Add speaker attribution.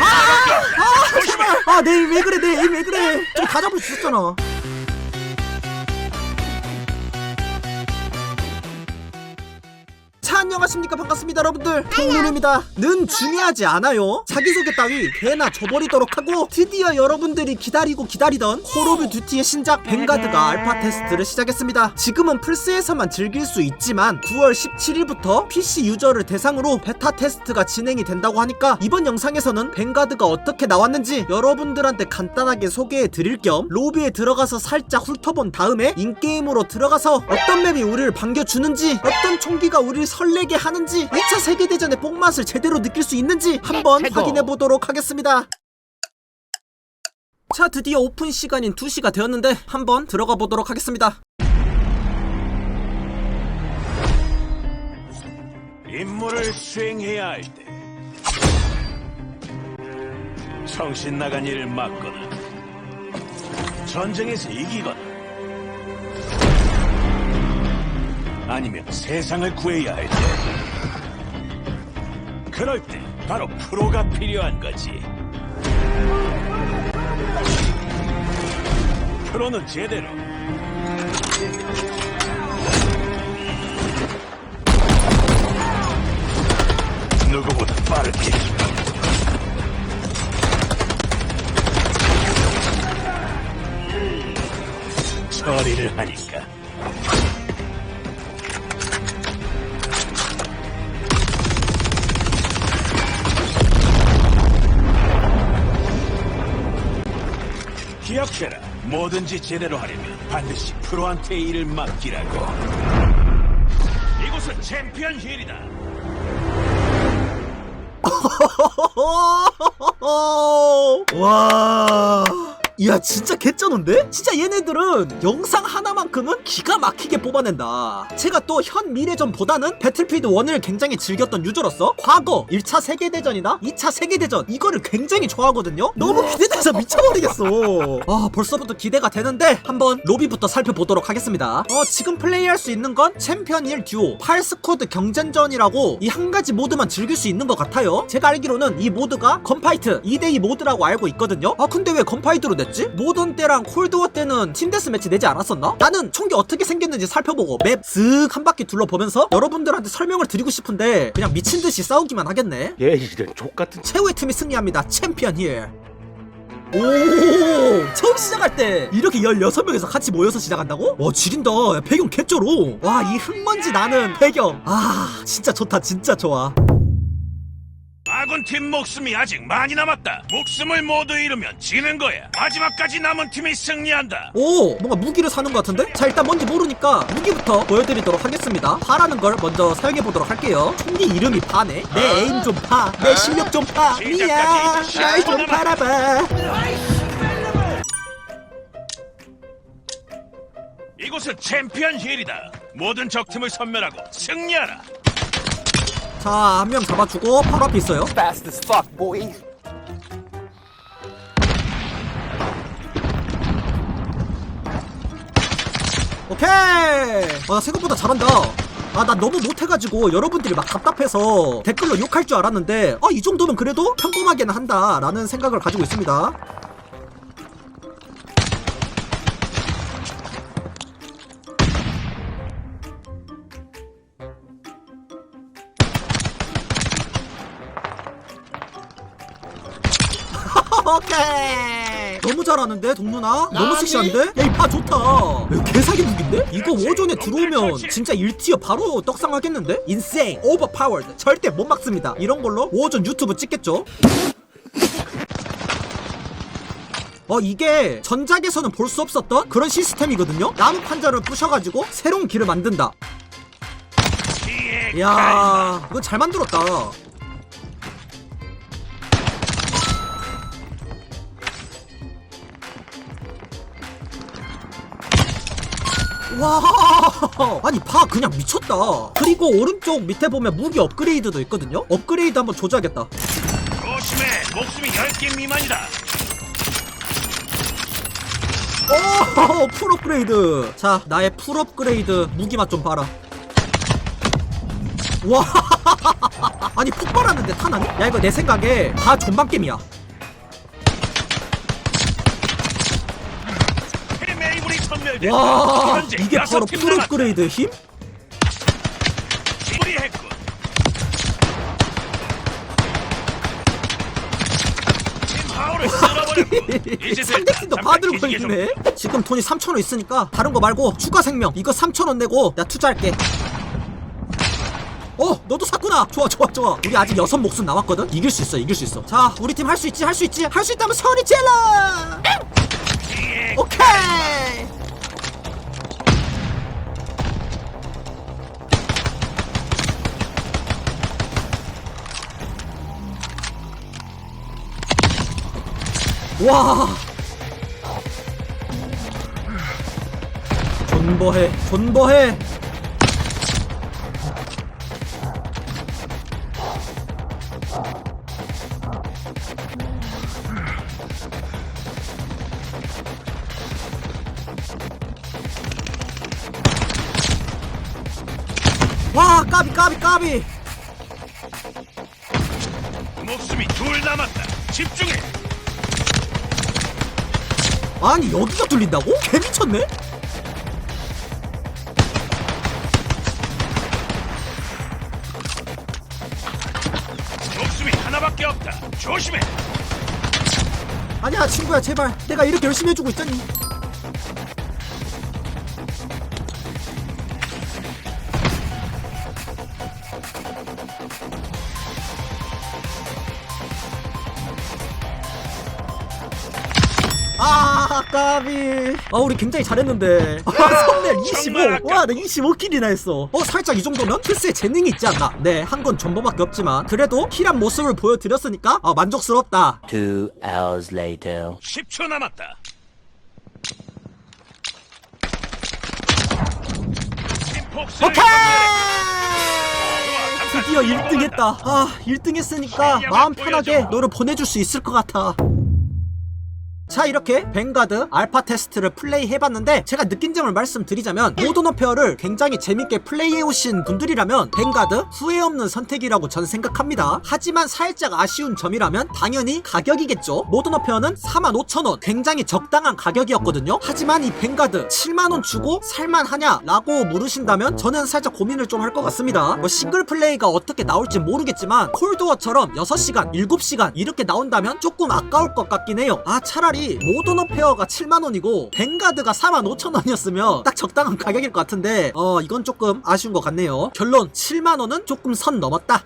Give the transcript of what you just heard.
Speaker 1: 아 제발 아내왜 그래 내 에임 왜 그래 좀다 잡을 수 있었잖아 자 안녕하십니까? 반갑습니다 여러분들. 통눈입니다. 는 중요하지 않아요. 자기소개 따위 개나 줘버리도록 하고 드디어 여러분들이 기다리고 기다리던 콜 오브 듀티의 신작 뱅가드가 알파 테스트를 시작했습니다. 지금은 플스에서만 즐길 수 있지만 9월 17일부터 PC 유저를 대상으로 베타 테스트가 진행이 된다고 하니까 이번 영상에서는 뱅가드가 어떻게 나왔는지 여러분들한테 간단하게 소개해 드릴 겸 로비에 들어가서 살짝 훑어본 다음에 인게임으로 들어가서 어떤 맵이 우리를 반겨주는지 어떤 총기가 우리를 설 레게 하는지 2차 세계대전의 뽕맛을 제대로 느낄 수 있는지 한번
Speaker 2: 최고.
Speaker 1: 확인해 보도록 하겠습니다 자 드디어 오픈 시간인 2시가 되었는데 한번 들어가 보도록 하겠습니다
Speaker 3: 임무를 수행해야 할 때 정신 나간 일을 막거나 전쟁에서 이기거나 아니면 세상을 구해야 할 때. 그럴 때 바로 프로가 필요한 거지. 프로는 제대로. 누구보다 빠르게. 처리를 하니까 기억해라 뭐든지 제대로 하려면 반드시 프로한테 일을 맡기라고 이곳은 챔피언 힐이다
Speaker 1: 와. 이야 진짜 개쩌는데? 진짜 얘네들은 영상 하나만큼은 기가 막히게 뽑아낸다. 제가 또 현 미래전보다는 배틀필드 1을 굉장히 즐겼던 유저로서 과거 1차 세계대전이나 2차 세계대전 이거를 굉장히 좋아하거든요? 너무 기대돼서 미쳐버리겠어. 아 벌써부터 기대가 되는데 한번 로비부터 살펴보도록 하겠습니다. 어 지금 플레이할 수 있는 건 챔피언 1 듀오 8스쿼드 경쟁전이라고 이 한 가지 모드만 즐길 수 있는 것 같아요. 제가 알기로는 이 모드가 건파이트 2대2 모드라고 알고 있거든요? 아 근데 왜 건파이트로 냈지? 모던 때랑 콜드워 때는 팀데스 매치 내지 않았었나? 나는 총기 어떻게 생겼는지 살펴보고 맵슥한 바퀴 둘러보면서 여러분들한테 설명을 드리고 싶은데 그냥 미친 듯이 싸우기만 하겠네
Speaker 2: 얘 이런 족같은
Speaker 1: 최후의 팀이 승리합니다. 챔피언 힐. 오 처음 시작할 때 이렇게 16명에서 같이 모여서 시작한다고? 와 지린다 야, 배경 개쩔어 와 이 흙먼지 나는 배경 아 진짜 좋다 진짜 좋아
Speaker 3: 아군 팀 목숨이 아직 많이 남았다. 목숨을 모두 잃으면 지는 거야. 마지막까지 남은 팀이 승리한다.
Speaker 1: 오 뭔가 무기를 사는 것 같은데? 자 일단 뭔지 모르니까 무기부터 보여드리도록 하겠습니다 파라는 걸 먼저 사용해 보도록 할게요 총기 이름이 파네 내 에임 좀 파 내 실력 좀 파 미야 날 좀 팔아봐
Speaker 3: 이곳은 챔피언 힐이다. 모든 적팀을 섬멸하고 승리하라.
Speaker 1: 자 한 명 잡아주고 바로 앞에 있어요.
Speaker 4: Fast as fuck, boy.
Speaker 1: 오케이! 아, 나 생각보다 잘한다. 아 나 너무 못해가지고 여러분들이 막 답답해서 댓글로 욕할 줄 알았는데 아이 정도면 그래도 평범하게는 한다 라는 생각을 가지고 있습니다 오케이. 너무 잘하는데 동누나 너무 섹시한데? 야이 파 좋다. 야, 개사기 무기인데? 이거 오전에 들어오면 진짜 1티어 바로 떡상하겠는데? 인세인 오버파워드 절대 못 막습니다. 이런 걸로 오전 유튜브 찍겠죠? 어 이게 전작에서는 볼 수 없었던 그런 시스템이거든요? 나무 판자를 부셔가지고 새로운 길을 만든다.
Speaker 3: 지혜
Speaker 1: 야 이거 잘 만들었다 와 아니 봐 그냥 미쳤다 그리고 오른쪽 밑에 보면 무기 업그레이드도 있거든요 업그레이드 한번 조져야겠다
Speaker 3: 조심해. 목숨이 10개 미만이다.
Speaker 1: 오, 풀 업그레이드. 자, 나의 풀 업그레이드 무기 맛 좀 봐라. 와 아니 폭발하는데 타나니? 야 이거 내 생각에 다 존방겜이야 와
Speaker 3: 현재
Speaker 1: 이게
Speaker 3: 여섯
Speaker 1: 바로
Speaker 3: 팀
Speaker 1: 프로그레이드 힘?
Speaker 3: 남았다. 우리 했군. 팀 하울을 쓸어버렸군. 이제
Speaker 1: 상대팀도 받을 거 있네. 지금 돈이 3천원 있으니까 다른 거 말고 추가 생명. 이거 3천원 내고 나 투자할게. 어 너도 샀구나. 좋아 좋아 좋아. 우리 아직 여섯 목숨 남았거든? 이길 수 있어 이길 수 있어. 자 우리 팀 할 수 있지 할 수 있지 할 수 있다면 소리 질러 와 존버해 존버해 와 까비 까비 까비
Speaker 3: 목숨이 둘 남았다. 집중해.
Speaker 1: 아니 여기가 뚫린다고? 개 미쳤네?
Speaker 3: 목숨이 하나밖에 없다. 조심해.
Speaker 1: 아니야 친구야 제발 내가 이렇게 열심히 해주고 있잖니 아 까비 아 우리 굉장히 잘했는데 아 선멸 25
Speaker 3: 정말
Speaker 1: 와나 25킬이나 했어 어 살짝 이 정도면 필스에 재능이 있지 않나 네 한 건 전보밖에 없지만 그래도 킬한 모습을 보여드렸으니까 아 만족스럽다
Speaker 2: Two hours later.
Speaker 3: 10초 남았다.
Speaker 1: 오케이! 드디어
Speaker 3: 들고
Speaker 1: 1등 했다. 아, 1등 했으니까 마음 편하게 너를 보내줄 수 있을 것 같아. 자 이렇게 뱅가드 알파 테스트를 플레이 해봤는데 제가 느낀 점을 말씀드리자면 모던 어페어를 굉장히 재밌게 플레이해오신 분들이라면 뱅가드 후회 없는 선택이라고 전 생각합니다. 하지만 살짝 아쉬운 점이라면 당연히 가격이겠죠. 모던 어페어는 45,000원. 굉장히 적당한 가격이었거든요. 하지만 이 뱅가드 7만원 주고 살만하냐 라고 물으신다면 저는 살짝 고민을 좀 할 것 같습니다. 뭐 싱글 플레이가 어떻게 나올지 모르겠지만 콜드워처럼 6시간 7시간 이렇게 나온다면 조금 아까울 것 같긴 해요. 아 차라리 모던 어페어가 7만원이고 뱅가드가 45,000원이었으면 딱 적당한 가격일 것 같은데 어 이건 조금 아쉬운 것 같네요. 결론 7만원은 조금 선 넘었다